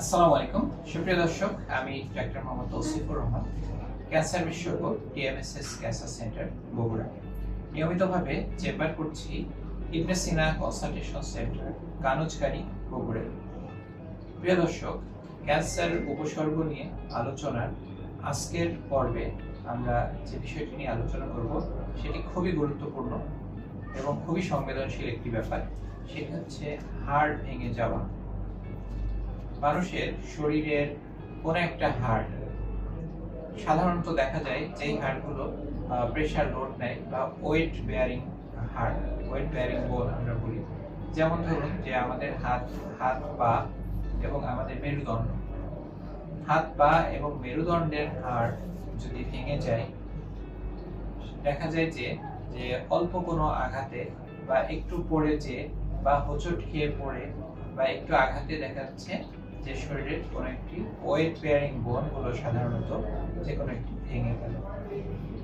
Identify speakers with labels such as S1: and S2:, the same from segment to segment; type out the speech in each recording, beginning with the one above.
S1: আসসালামু আলাইকুম। সুপ্রিয় দর্শক, আমি ডাক্তার মোহাম্মদ তৌসিফুর রহমান, ক্যান্সার বিশেষজ্ঞ, টিএমএসএস ক্যান্সার সেন্টার, বগুড়া। নিয়মিতভাবে চেম্বার করছি ইবনে সিনা কনসালটেশন সেন্টার, কানুজকারী প্রিয় দর্শক, ক্যান্সার উপসর্গ নিয়ে আলোচনার আজকের পর্বে আমরা যে বিষয়টি নিয়ে আলোচনা করব, সেটি খুবই গুরুত্বপূর্ণ এবং খুবই সংবেদনশীল একটি ব্যাপার। সেটি হচ্ছে হাড় ভেঙে যাওয়া। মানুষের শরীরের কোন একটা হাড়। সাধারণত দেখা যায় যেই হাড়গুলো প্রেশার লোড নেয় বা ওয়েট বেয়ারিং হাড় ওয়েট বেয়ারিং বোন আমরা বলি। যেমন ধরুন যে আমাদের হাত হাত, পা এবং আমাদের মেরুদণ্ড। হাত, পা এবং মেরুদণ্ডের হাড় যদি ভেঙে যায়, দেখা যায় যে যে অল্প কোনো আঘাতে বা একটু পড়ে যে বা হোঁচট খেয়ে পড়ে বা একটু আঘাতে দেখা যাচ্ছে যে শরীরের কোনো একটি ওয়েট বেয়ারিং বোনগুলো সাধারণত যে কোনো একটি ভেঙে গেল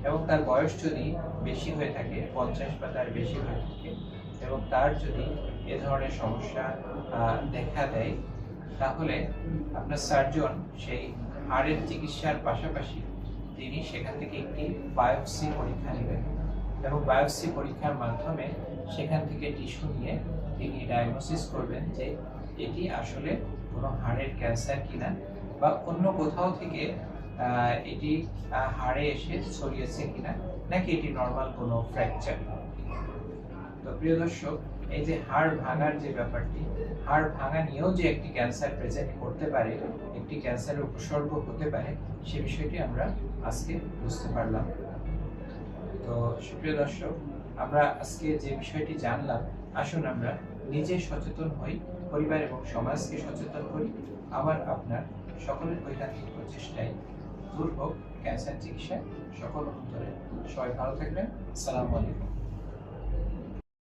S1: এবং তার বয়স যদি বেশি হয়ে থাকে, পঞ্চাশ বা তার বেশি হয়ে থাকে, এবং তার যদি এ ধরনের সমস্যা দেখা দেয়, তাহলে আপনার সার্জন সেই হাড়ের চিকিৎসার পাশাপাশি তিনি সেখান থেকে একটি বায়োপসি পরীক্ষা নেবেন। এবং বায়োপসি পরীক্ষার মাধ্যমে সেখান থেকে টিস্যু নিয়ে তিনি ডায়াগনোসিস করবেন যে এটি আসলে কোনো হাড়ের ক্যান্সার কিনা বা অন্য কোথাও থেকে এটি হাড়ে এসে ছড়িয়েছে কিনা, নাকি এটি নর্মাল কোনো ফ্র্যাকচার তো প্রিয় দর্শক, এই যে হাড় ভাঙার যে ব্যাপারটি, হাড় ভাঙা নিয়েও যে একটি ক্যান্সার প্রেজেন্ট করতে পারে, একটি ক্যান্সারের উপসর্গ হতে পারে, সে বিষয়টি আমরা আজকে বুঝতে পারলাম। তো সুপ্রিয় দর্শক, আমরা আজকে যে বিষয়টি জানলাম, আসুন আমরা নিজে সচেতন হই, পরিবার এবং সমাজকে সচেতন করি। আমার আপনার সকলের ঐকান্তিক প্রচেষ্টায় দূর হোক। ক্যান্সার চিকিৎসায় সকল অন্তরে সবাই ভালো থাকবেন। আসসালামু আলাইকুম।